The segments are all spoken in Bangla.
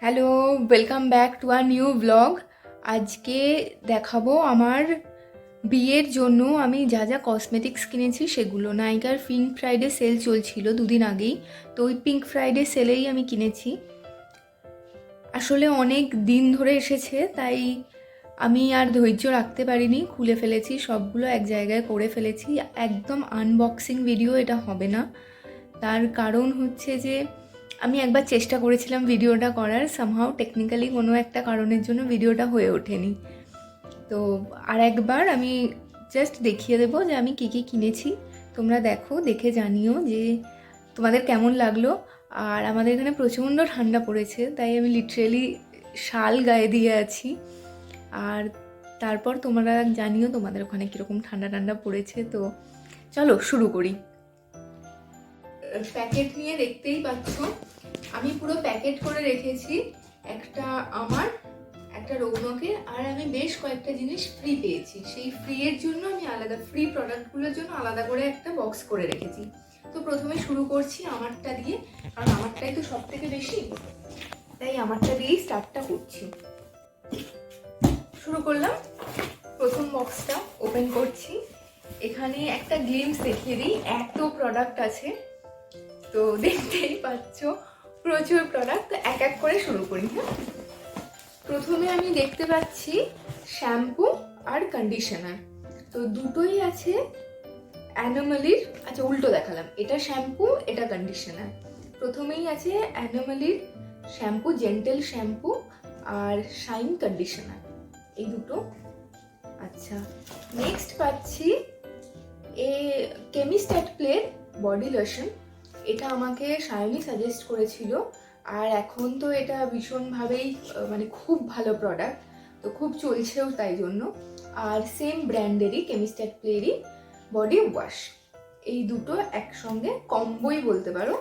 Hello welcome back to our new blog আজকে দেখাবো আমার বিয়ের জন্য আমি যা যা কসমেটিক্স কিনেছি সেগুলো। নাইকার পিঙ্ক ফ্রাইডে সেল চলছিল দুদিন আগেই, তো ওই পিঙ্ক ফ্রাইডে সেলেই আমি কিনেছি। আসলে অনেক দিন ধরে এসেছে, তাই আমি আর ধৈর্য রাখতে পারিনি, খুলে ফেলেছি, সবগুলো এক জায়গায় করে ফেলেছি। একদম আনবক্সিং ভিডিও এটা হবে না। তার কারণ হচ্ছে যে আমি একবার চেষ্টা করেছিলাম ভিডিওটা করার সামহাও টেকনিক্যালি কোনো একটা কারণের জন্য ভিডিওটা হয়ে ওঠেনি। তো আর একবার আমি জাস্ট দেখিয়ে দেবো যে আমি কী কী কিনেছি। তোমরা দেখো, দেখে জানিও যে তোমাদের কেমন লাগল। আর আমাদের এখানে প্রচণ্ড ঠান্ডা পড়েছে, তাই আমি লিটারেলি শাল গায়ে দিয়ে আছি। আর তারপর তোমরা জানিও তোমাদের ওখানে কীরকম ঠান্ডা ঠান্ডা পড়েছে। তো চলো শুরু করি। প্যাকেট নিয়ে দেখতেই পাচ্ছ। আমি পুরো প্যাকেট করে রেখেছি একটা আমার, একটা রৌনকের, আর আমি বেশ কয়েকটা জিনিস ফ্রি পেয়েছি। সেই ফ্রি এর জন্য আমি আলাদা ফ্রি প্রোডাক্টগুলোর জন্য আলাদা করে একটা বক্স করে রেখেছি। তো প্রথমে শুরু করছি আমারটা দিয়ে, কারণ আমারটাই তো সব থেকে বেশি। তাই আমারটা দিয়েই স্টার্টটা করছি। শুরু করলাম। প্রথম বক্সটা ওপেন করছি। এখানে একটা গ্লিমস দেখিয়ে দিই। এত প্রোডাক্ট আছে। তো দেখতেই পাচ্ছ, প্রচুর প্রোডাক্ট তো এক এক করে শুরু করি হ্যাঁ? প্রথমে আমি দেখতে পাচ্ছি শ্যাম্পু আর কন্ডিশনার তো দুটোই আছে অ্যানোমালির আচ্ছা উল্টো দেখালাম। এটা শ্যাম্পু এটা কন্ডিশনার প্রথমেই আছে অ্যানোমালির শ্যাম্পু জেন্টেল শ্যাম্পু আর শাইন কন্ডিশনার এই দুটো। আচ্ছা নেক্সট পাচ্ছি এ কেমিস্ট্যাট প্লের বডি লোশন এটা আমাকে সায়নী সাজেস্ট করেছিল। আর এখন তো এটা ভীষণভাবেই মানে খুব ভালো প্রোডাক্ট তো খুব চলছেও তাই জন্য। আর সেম ব্র্যান্ডেরই কেমিস্ট্যাট প্লেরই বডি ওয়াশ এই দুটো একসঙ্গে কম্বোই বলতে পারো।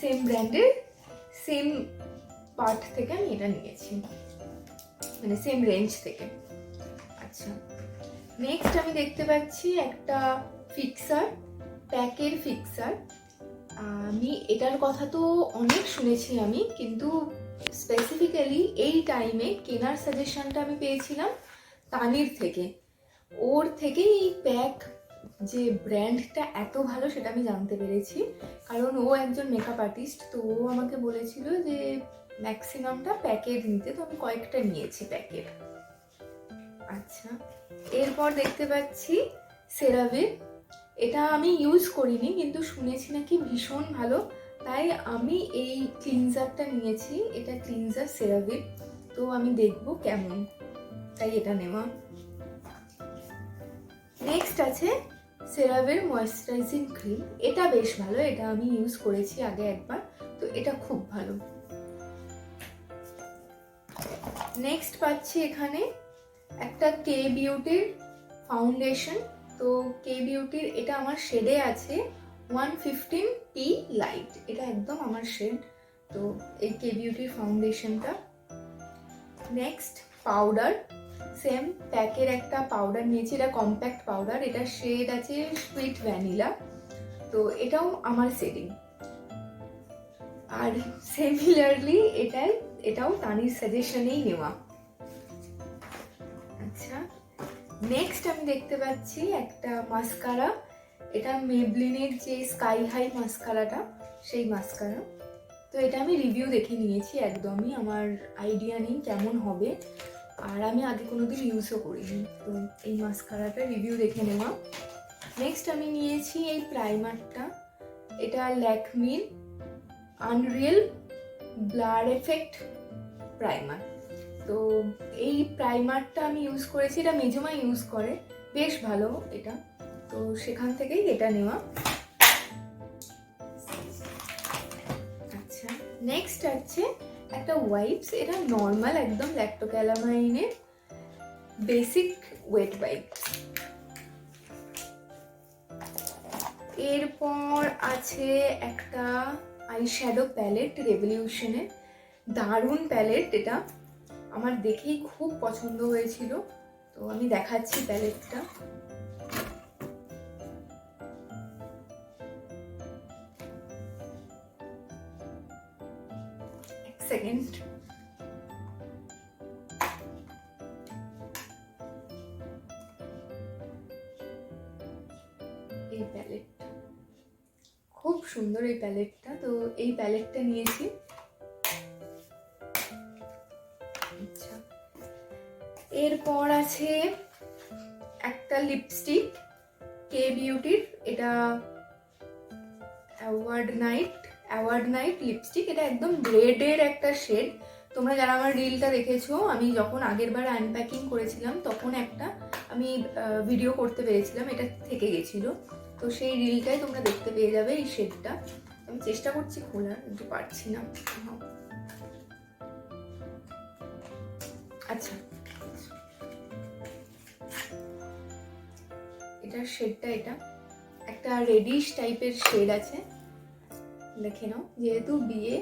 সেম ব্র্যান্ডের সেম পার্ট থেকে আমি এটা নিয়েছি। মানে সেম রেঞ্জ থেকে। আচ্ছা নেক্সট আমি দেখতে পাচ্ছি একটা ফিক্সার প্যাকের ফিক্সার আমি এটার কথা তো অনেক শুনেছি আমি, কিন্তু স্পেসিফিক্যালি এই টাইমে কেনার সাজেশনটা আমি পেয়েছিলাম তানির থেকে। ওর থেকেই এই প্যাক যে ব্র্যান্ডটা এত ভালো সেটা আমি জানতে পেরেছি, কারণ ও একজন মেকআপ আর্টিস্ট তো ও আমাকে বলেছিল যে ম্যাক্সিমামটা প্যাকেট নিতে, তো আমি কয়েকটা নিয়েছি প্যাকেট আচ্ছা এরপর দেখতে পাচ্ছি সেরাভের এটা আমি ইউজ করিনি, কিন্তু শুনেছি নাকি ভীষণ ভালো। তাই আমি এই ক্লিনজারটা নিয়েছি, এটা ক্লিনজার সেরাভির তো আমি দেখব কেমন, তাই এটা নেওয়া। নেক্সট আছে সেরাভের ময়শ্চারাইজিং ক্রিম এটা বেশ ভালো, এটা আমি ইউজ করেছি আগে একবার, তো এটা খুব ভালো। নেক্সট পাচ্ছি এখানে একটা কে বিউটির ফাউন্ডেশন তো কে বিউটির এটা আমার শেডে আছে ওয়ান ফিফটিন টি লাইট এটা একদম আমার শেড তো এই কে বিউটির ফাউন্ডেশনটা নেক্সট পাউডার সেম প্যাকের একটা পাউডার নিয়েছি, এটা কম্প্যাক্ট পাউডার এটা শেড আছে সুইট ভ্যানিলা তো এটাও আমার শেডিং আর সিমিলারলি এটাই, এটাও তানির সাজেশনেই নেওয়া। আচ্ছা। নেক্সট আমি দেখতে পাচ্ছি একটা মাস্কারা এটা মেবলিনের যে স্কাই হাই মাস্কারাটা সেই মাস্কারা তো এটা আমি রিভিউ দেখে নিয়েছি, একদমই আমার আইডিয়া নেই কেমন হবে। আর আমি আগে কোনোদিন ইউজও করিনি। তো এই মাস্কারাটা রিভিউ দেখে নেওয়া। নেক্সট আমি নিয়েছি এই প্রাইমারটা এটা ল্যাকমির আনরিয়েল ব্লার এফেক্ট প্রাইমার তো এই প্রাইমারটা আমি ইউজ করেছি, এটা মেজমা ইউজ করে। বেশ ভালো এটা। তো সেখান থেকেই এটা নেওয়া। আচ্ছা নেক্সট আছে একটা ওয়াইপস এটা নর্মাল একদম ল্যাক্টোক্যালামাইনের বেসিক ওয়েট ওয়াইপস এরপর আছে একটা আই শ্যাডো প্যালেট রেভলিউশনের দারুণ প্যালেট এটা। আমার দেখেই খুব পছন্দ হয়েছিল। তো আমি দেখাচ্ছি প্যালেটটা। সেকেন্ড। এই প্যালেটটা খুব সুন্দর এই প্যালেটটা। তো এই প্যালেটটা নিয়েছি। এরপর আছে একটা লিপস্টিক কে বিউটির এটা award night award night lipstick এটা একদম রেডের একটা শেড তোমরা যারা আমার রিলটা দেখেছ, আমি যখন আগের বার আনপ্যাকিং করেছিলাম, তখন একটা আমি ভিডিও করতে পেরেছিলাম, এটা থেকে গেছিল। তো সেই রিলটাই তোমরা দেখতে পেয়ে যাবে এই শেডটা আমি চেষ্টা করছি খোলার, কিন্তু পারছি না। আচ্ছা। এটার শেডটা এটা। একটা রেডিশ টাইপের শেড আছে। দেখে নাও, যেহেতু বিয়ে,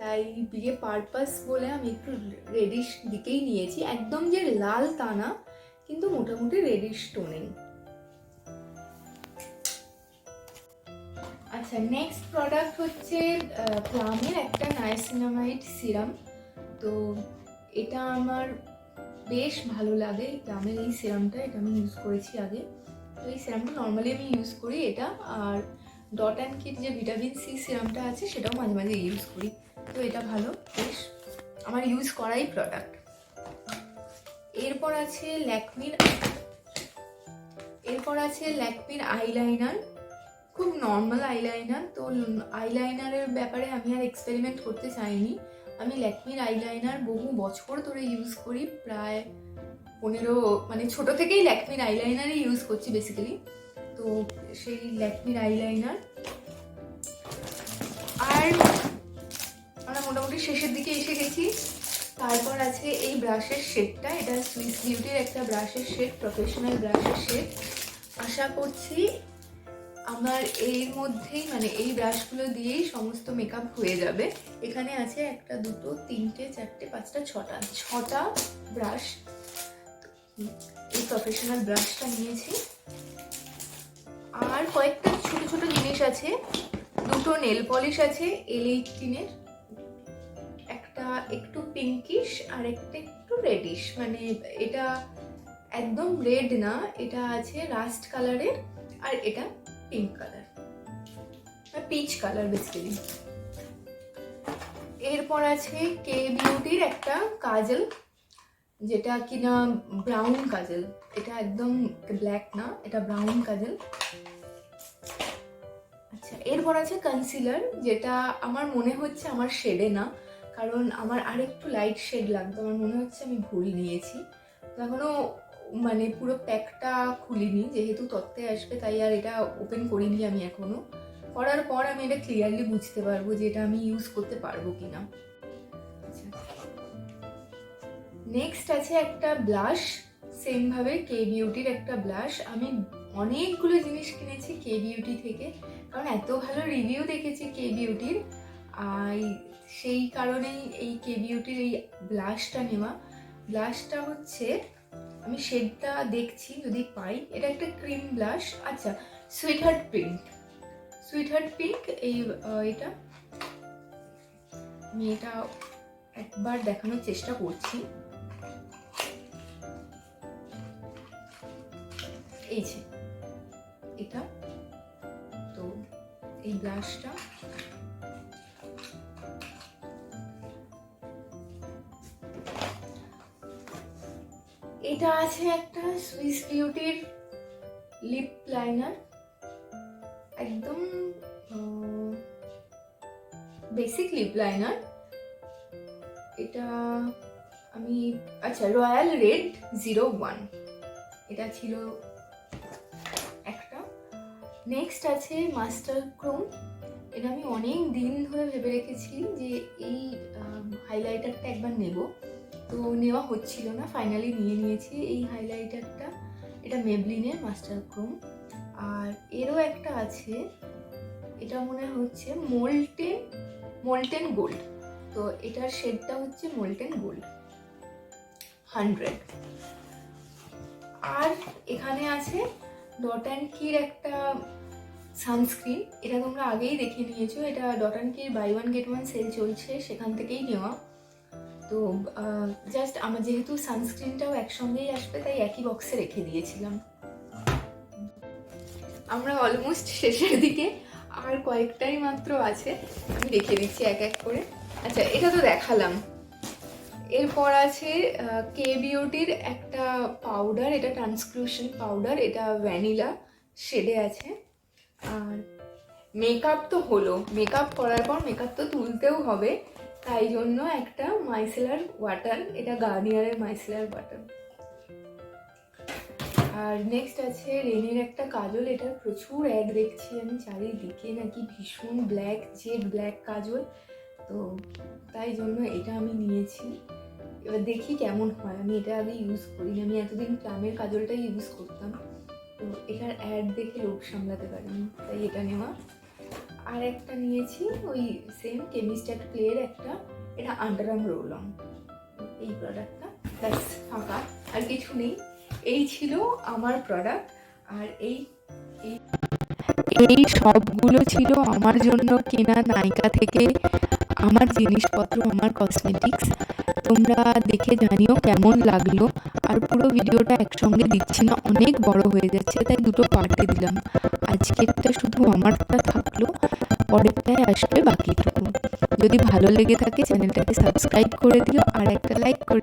তাই বিয়ে পারপাস বলে আমি একটু রেডিশ দিকেই নিয়েছি। একদম যে লাল তা না, কিন্তু মোটামুটি রেডিশ টোনেই আচ্ছা নেক্সট প্রোডাক্ট হচ্ছে প্লামের একটা নাইসিনামাইড সিরাম তো এটা আমার বেশ ভালো লাগে প্লামের এই সিরামটা এটা আমি ইউজ করেছি আগে। এই সিরামটা নর্মালি আমি ইউজ করি এটা, আর ডট অ্যান্ড কিট যে ভিটামিন সি সিরামটা আছে, সেটাও মাঝে মাঝে ইউজ করি। তো এটা ভালো, বেশ আমার ইউজ করাই প্রোডাক্ট এরপর আছে ল্যাকমির, এরপর আছে ল্যাকমির আইলাইনার খুব নর্মাল আইলাইনার তো আইলাইনারের ব্যাপারে আমি আর এক্সপেরিমেন্ট করতে চাইনি। আমি ল্যাকমির আইলাইনার বহু বছর ধরে ইউজ করি, প্রায় পনেরো মানে ছোট থেকেই ল্যাকমির আইলাইনারই ইউজ করছি বেসিক্যালি তো সেই ল্যাকমির আইলাইনার আর আমরা মোটামুটি শেষের দিকে এসে গেছি। তারপর আছে এই ব্রাশের শেডটা এটা সুইস বিউটির একটা ব্রাশের শেড প্রফেশনাল ব্রাশের শেড আশা করছি আমার এর মধ্যেই মানে এই ব্রাশগুলো দিয়েই সমস্ত মেকআপ হয়ে যাবে। এখানে আছে একটা দুটো, তিনটে, চারটে, পাঁচটা, ছটা। ছটা ব্রাশ এই প্রফেশনাল ব্রাশটা নিয়েছি। আর কয়েকটা ছোট ছোট জিনিস আছে। দুটো নেল পলিশ আছে এল এইটিনের একটা একটু পিঙ্কিশ আর একটা একটু রেডিশ মানে এটা একদম রেড না, এটা আছে রাস্ট কালারের আর এটা pink colour peach colour basically এরপর আছে কে বিউটির একটা কাজল। যেটা কিনা ব্রাউন কাজল। এটা একদম ব্ল্যাক না, এটা ব্রাউন কাজল। আচ্ছা এরপর আছে কনসিলার যেটা আমার মনে হচ্ছে আমার শেডে না, কারণ আমার আরেকটু লাইট শেড লাগতো আমার মনে হচ্ছে আমি ভুল নিয়েছি। তো এখনও মানে পুরো প্যাকটা খুলিনি, যেহেতু তত্ত্বে আসবে, তাই আর এটা ওপেন করিনি আমি এখনও। করার পর আমি এটা ক্লিয়ারলি বুঝতে পারব যে এটা আমি ইউজ করতে পারব কিনা। নেক্সট আছে একটা ব্লাশ সেমভাবে কে বিউটির একটা ব্লাশ আমি অনেকগুলো জিনিস কিনেছি কে বিউটি থেকে, কারণ এত ভালো রিভিউ দেখেছি কে বিউটির আর সেই কারণেই এই কে বিউটির এই ব্লাশটা নেওয়া। ব্লাশটা হচ্ছে, আমি শেডটা দেখছি, যদি পাই, এটা একটা ক্রিম ব্লাশ আচ্ছা sweet heart pink sweet heart pink এই এটা। আমি এটা একবার দেখানোর চেষ্টা করছি। এই এটা, তো এই ব্লাশটা এটা আছে একটা সুইস বিউটির লিপ লাইনার একদম বেসিক লিপ লাইনার এটা আমি আচ্ছা রয়্যাল রেড জিরো ওয়ান এটা ছিল নেক্সট আছে মাস্টার ক্রোম এটা আমি অনেক দিন ধরে ভেবে রেখেছি যে এই হাইলাইটারটা একবার নেব। তো নেওয়া হচ্ছিল না ফাইনালি নিয়ে নিয়েছি এই হাইলাইটারটা এটা মেবলিনের মাস্টার ক্রোম আর এরও একটা আছে, এটা মনে হচ্ছে মোল্টেন মোল্টেন গোল্ড তো এটার শেডটা হচ্ছে মোল্টেন গোল্ড হান্ড্রেড আর এখানে আছে ডট অ্যান্ড কির একটা সানস্ক্রিন, এটা তোমরা আগেই দেখে নিয়েছো এটা dot and Kiir buy one get one sale চলছে, সেখান থেকেই নেওয়া। তো জাস্ট আমার যেহেতু সানস্ক্রিনটাও একসঙ্গেই আসবে, তাই একই বক্সে রেখে দিয়েছিলাম। আমরা অলমোস্ট শেষের দিকে আর কয়েকটাই মাত্র আছে, আমি রেখে দিচ্ছি এক এক করে। আচ্ছা এটা তো দেখালাম। এরপর আছে কে বিউটির একটা পাউডার এটা ট্রান্সক্লুশন পাউডার এটা ভ্যানিলা শেডে আছে। আর মেকআপ তো হলো। মেকআপ করার পর মেকআপ তো তুলতেও হবে। তাই জন্য একটা মাইসেলার ওয়াটার এটা গার্নিয়ারের মাইসেলার ওয়াটার আর নেক্সট আছে রেনের একটা কাজল এটার প্রচুর অ্যাড দেখছি আমি চারিদিকে নাকি ভীষণ ব্ল্যাক জেড ব্ল্যাক কাজল। তো তাই জন্য এটা আমি নিয়েছি। এবার দেখি কেমন হয়। আমি এটা আগে ইউজ করিনি। আমি এতদিন প্লামের কাজলটাই ইউজ করতাম। তো এটার অ্যাড দেখে লোক সামলাতে পারিনি, তাই এটা নেওয়া আর একটা নিয়েছি, ওই সেম কেমিস্ট্যাট প্লের একটা, এটা আন্ডারাম রোল অন এই প্রোডাক্টটা ব্যাস ফাঁকা, আর কিছু নেই। এই ছিল আমার প্রোডাক্ট আর এই এই সবগুলো ছিল আমার জন্য কেনা নায়িকা থেকে আমার জিনিসপত্র, আমার কসমেটিক্স তোমরা দেখে জানিও কেমন লাগল। আর পুরো ভিডিওটা একসঙ্গে দিচ্ছি না, অনেক বড় হয়ে যাচ্ছে, তাই দুটো পার্টে দিলাম। আজকেরটা শুধু আমারটা থাকল, পরেরটায় আসবে বাকিটুকু। যদি ভালো লেগে থাকে চ্যানেলটাকে সাবস্ক্রাইব করে দিও, আর একটা লাইক করে